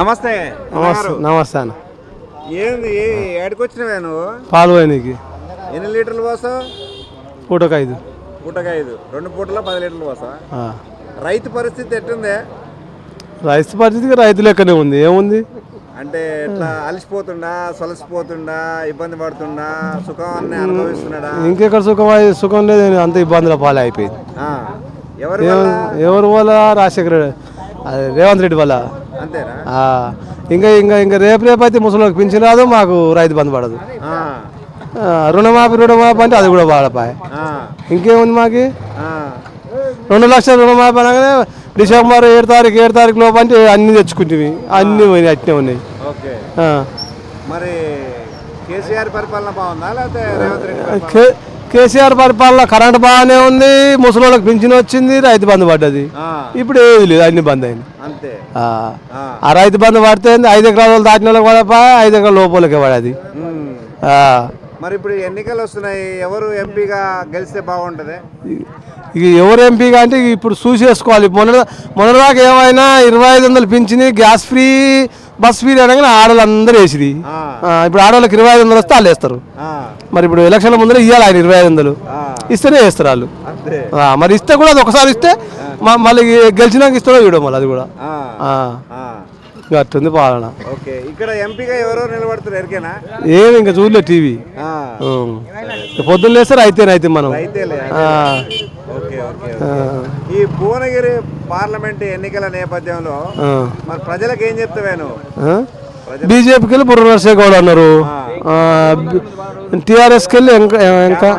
నమస్తే. నమస్తే నమస్తే అన్న. ఏంది ఏడికొచ్చినవే నువ్వు? పాలు పోయినకి ఎన్ని లీటర్లు పోసావు? పూటకు ఐదు ఐదు రెండు పూటలో పది లీటర్లు పోసావా? ఆ. రైతు పరిస్థితి ఎట్టుంది? రైతు పరిస్థితికి రైతు లెక్కనే ఉంది. ఏముంది? అంటే ఇట్లా అలసిపోతుండా సొలసిపోతుండా ఇబ్బంది పడుతుండా సుఖాన్ని అనుభవిస్తున్నాడా? ఇంకెక్కడ సుఖం సుఖం లేదు అంత ఇబ్బందుల పాలే అయిపోయింది. ఎవరి ఎవరి వల్ల? రాజశేఖర రేవంత్ రెడ్డి వల్ల. ఇంకా ఇంకా ఇంకా రేపు రేపు అయితే ముసలికి పింఛన్ రాదు మాకు రైతు బంధు పడదు. రుణమాఫీ రుణమాఫీ అంటే అది కూడా వాడపాయ. ఇంకేముంది మాకి. రెండు లక్షల రుణమాఫీ అనగానే డిసెంబర్ ఏడు తారీఖు ఏడు తారీఖు లోపు అంటే అన్ని తెచ్చుకుంటుంది అన్ని పోయినాయి అట్నే ఉన్నాయి. మరి కేసీఆర్ పరిపాలన బాగుందా? లేకపోతే రేవంత్ రెడ్డి కేసీఆర్ పరిపాలన కరెంట్ బాగానే ఉంది ముసలోళ్ళకి పింఛన్ వచ్చింది రైతు బంధు పడ్డది. ఇప్పుడు ఏది లేదు అన్ని బంద్ అయింది ఆ. రైతు బంధు పడితే? ఐదు ఎకరాల దాటిన వాళ్ళకి పడపాయ ఐదు ఎకరాల లోపలికి పడది. మరి ఇప్పుడు ఎన్నికలు వస్తున్నాయి. ఎవరు ఎంపీగా గెలిస్తే బాగుంటది? ఇక ఎవరు ఎంపీగా అంటే ఇప్పుడు చూసేసుకోవాలి. మొన్న మొన్నదాకా ఏమైనా ఇరవై ఐదు వందలు పింఛని గ్యాస్ ఫ్రీ బస్ ఫ్రీ అనగానే ఆడవాళ్ళు అందరూ వేసిరి. ఆ. ఆ, ఇప్పుడు ఆడవాళ్ళకి ఇరవై ఐదు వందలు వస్తే వాళ్ళు వేస్తారు. మరి ఇప్పుడు ఎలక్షన్ల ముందర ఇవ్వాలి ఆయన ఇరవై ఐదు వందలు. ఇస్తేనే వేస్తారు వాళ్ళు. మరి ఇస్తే కూడా అది ఒకసారి ఇస్తే మళ్ళీ గెలిచినాక ఇస్తాడో ఇవ్వడం మళ్ళీ అది కూడా. అట్టుంది పాలన. ఓకే ఇక్కడ ఎంపీగా ఎవరో నిలబడుతున్నారు ఎరికేనా? ఏమి ఇంకా చూడలే టీవీ. పొద్దున్న లేస్తారు అయితే అయితే మనం. అయితేలే ఆ, ఓకే ఓకే ఆ, ఈ భువనగిరి పార్లమెంట్ ఎన్నికల నేపథ్యంలో మరి ప్రజలకు ఏం చెప్తావే నువ్వు? ఆ? బీజేపీకి వెళ్ళి బుర్ర నరసే గౌడ్ అన్నారు. టీఆర్ఎస్కి వెళ్ళి ఇంకా ఇంకా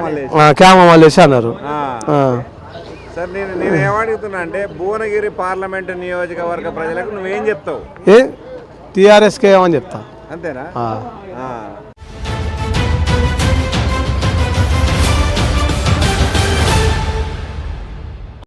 క్యామ మల్లేసి అన్నారు. ఆ. ఆ. సార్ నేను నేను ఏమడుగుతున్నా అంటే భువనగిరి పార్లమెంట్ నియోజకవర్గ ప్రజలకు నువ్వేం చెప్తావు? ఏ? టీఆర్ఎస్కి ఏమని చెప్తా? అంతేనా.